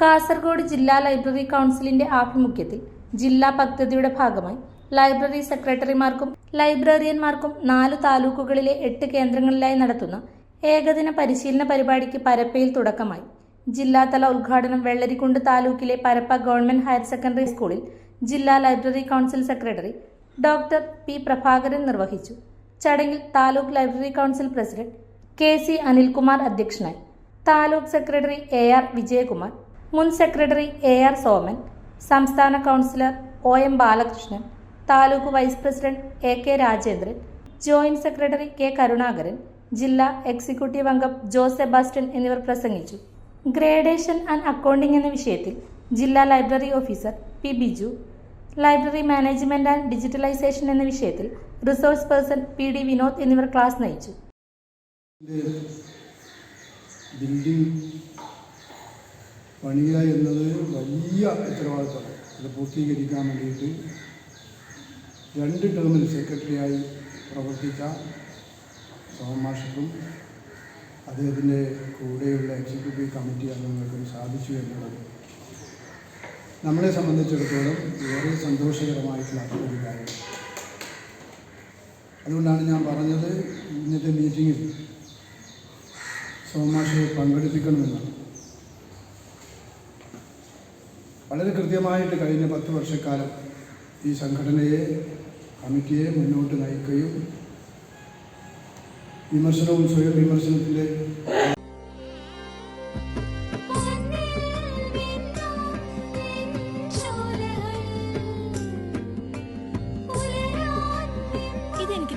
കാസർഗോഡ് ജില്ലാ ലൈബ്രറി കൗൺസിലിന്റെ ആഭിമുഖ്യത്തിൽ ജില്ലാ പദ്ധതിയുടെ ഭാഗമായി ലൈബ്രറി സെക്രട്ടറിമാർക്കും ലൈബ്രറിയന്മാർക്കും നാല് താലൂക്കുകളിലെ എട്ട് കേന്ദ്രങ്ങളിലായി നടത്തുന്ന ഏകദിന പരിശീലന പരിപാടിക്ക് പരപ്പയിൽ തുടക്കമായി. ജില്ലാതല ഉദ്ഘാടനം വെള്ളരിക്കുണ്ട് താലൂക്കിലെ പരപ്പ ഗവൺമെന്റ് ഹയർ സെക്കൻഡറി സ്കൂളിൽ ജില്ലാ library council secretary doctor P Prabhakaran നിർവഹിച്ചു. ചടങ്ങിൽ taluk library council president K C Anilkumar അധ്യക്ഷനായി. Taluk secretary A R Vijayakumar മുൻ സെക്രട്ടറി എ ആർ സോമൻ സംസ്ഥാന councillor O M Balakrishnan taluk vice president A K Rajendran joint secretary K Karunakaran ജില്ലാ executive അംഗം ജോ Sebastian എന്നിവർ പ്രസംഗിച്ചു. Gradation and accounting എന്ന വിഷയത്തിൽ ജില്ലാ library officer P Biju library management and digitalisation എന്ന വിഷയത്തിൽ resource person P D Vinod എന്നിവർ ക്ലാസ് നയിച്ചു. പണിയുക എന്നത് വലിയ ഉത്തരവാദിത്തമാണ്. അത് പൂർത്തീകരിക്കാൻ വേണ്ടിയിട്ട് രണ്ട് ടേമിൽ സെക്രട്ടറിയായി പ്രവർത്തിച്ച സോമാഷക്കും അദ്ദേഹത്തിന്റെ കൂടെയുള്ള എക്സിക്യൂട്ടീവ് കമ്മിറ്റി അംഗങ്ങൾക്കും സാധിച്ചു എന്നുള്ളത് നമ്മളെ സംബന്ധിച്ചിടത്തോളം വളരെ സന്തോഷകരമായിട്ടുള്ള ഒരു കാര്യം. അതുകൊണ്ടാണ് ഞാൻ പറഞ്ഞത് ഇന്നത്തെ മീറ്റിങ്ങിൽ സോമാഷയെ പങ്കെടുപ്പിക്കണമെന്നാണ്. വളരെ കൃത്യമായിട്ട് കഴിഞ്ഞ പത്ത് വർഷക്കാലം ഈ സംഘടനയെ കമ്മിറ്റിയെ മുന്നോട്ട് നയിക്കുകയും വിമർശനവും സ്വയം വിമർശനത്തിന്റെ ഇതെനിക്ക്